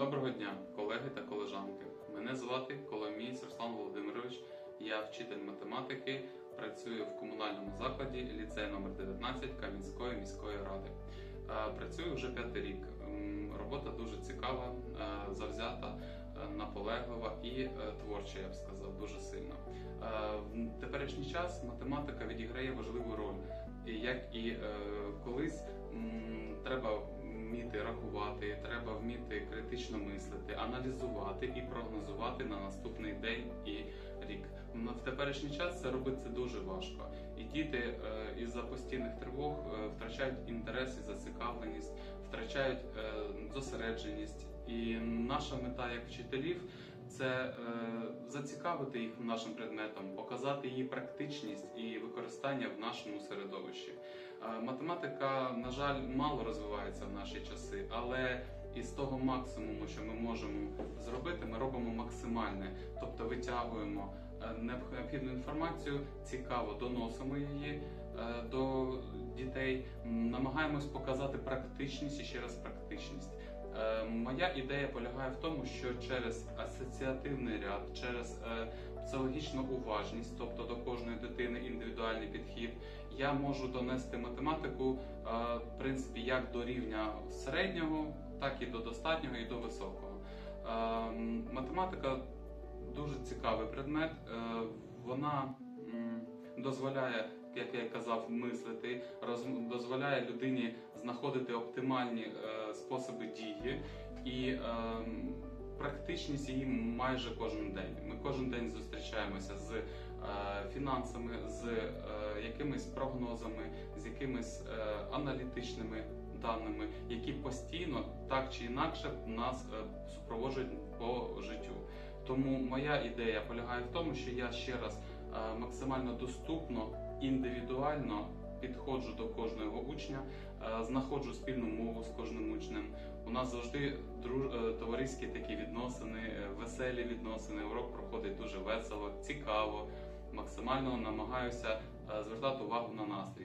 Доброго дня, колеги та колежанки. Мене звати Коломієць Руслан Володимирович. Я вчитель математики, працюю в комунальному закладі ліцей номер 19 Кам'янської міської ради. Е, Працюю вже п'ятий рік. Робота дуже цікава, е, завзята, е, наполеглива і творча, я б сказав, дуже сильно. В теперішній час математика відіграє важливу роль. Як і колись треба вміти рахувати, треба вміти критично мислити, аналізувати і прогнозувати на наступний день і рік. В теперішній час це робити дуже важко. І діти е, із-за постійних тривог е, втрачають інтерес і зацікавленість, втрачають е, зосередженість. І наша мета як вчителів це е, зацікавити їх нашим предметом, показати її практичність і використання в нашому середовищі. Е, Математика, на жаль, мало розвивається в наші часи, але із того максимуму, що ми можемо зробити, ми робимо максимальне, тобто витягуємо е, необхідну інформацію, цікаво доносимо її е, до дітей, намагаємось показати практичність і ще раз практичність. Е, Моя ідея полягає в тому, що через асоціативний ряд, через е, психологічну уважність, тобто до кожної дитини індивідуальний підхід, я можу донести математику е, в принципі як до рівня середнього, так і до достатнього, і до високого. Математика дуже цікавий предмет. Вона дозволяє, як я казав, мислити, роз- дозволяє людині знаходити оптимальні е, способи дії і е, практичність її майже кожен день. Ми кожен день зустрічаємося з е, фінансами, з е, якимись прогнозами, з якимись е, аналітичними даними, які постійно так чи інакше нас е, супроводжують по життю. Тому моя ідея полягає в тому, що я ще раз е, максимально доступно, індивідуально підходжу до кожного учня, е, знаходжу спільну мову з кожним учнем. У нас завжди друж... е, товариські такі відносини, е, веселі відносини. Урок проходить дуже весело, цікаво. Максимально намагаюся звертати увагу на настрій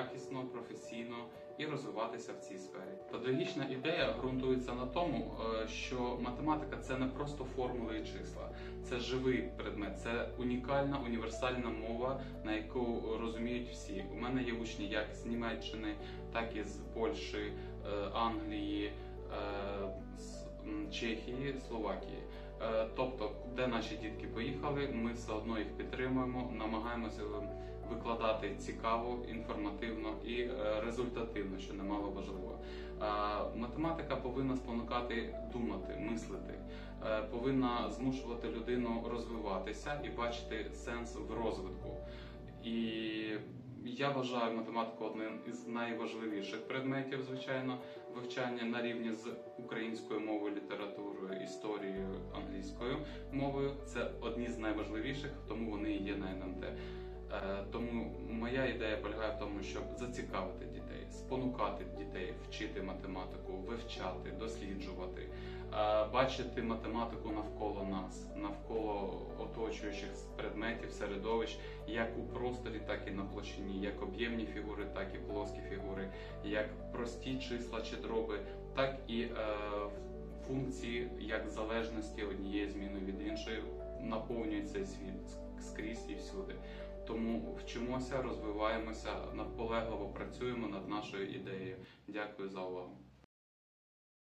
якісно, професійно і розвиватися в цій сфері. Педагогічна ідея ґрунтується на тому, е, що математика це не просто формули і числа, це живий предмет, це унікальна універсальна мова, на яку розуміють всі. У мене є учні як з Німеччини, так і з Польщі, е, Англії, е, з Чехії, Словакії. Е, Тобто, де наші дітки поїхали, ми все одно їх підтримуємо, намагаємося викладати цікаво, інформативно і е, результативно, що немало важливо. Е, Математика повинна спонукати думати, мислити, повинна змушувати людину розвиватися і бачити сенс в розвитку. І я вважаю математику одним із найважливіших предметів, звичайно, вивчання на рівні з українською мовою, літературою, історією, англійською мовою. Це одні з найважливіших, тому вони є на НМТ. Е, Тому моя ідея полягає в тому, щоб зацікавити дітей, спонукати дітей вчити математику, вивчати, досліджувати, бачити математику навколо нас, навколо оточуючих предметів, середовищ, як у просторі, так і на площині, як об'ємні фігури, так і плоскі фігури, як прості числа чи дроби, так і е, функції, як залежності однієї зміни від іншої наповнюють цей світ скрізь і всюди. Вчимося, розвиваємося, наполегливо працюємо над нашою ідеєю. Дякую за увагу.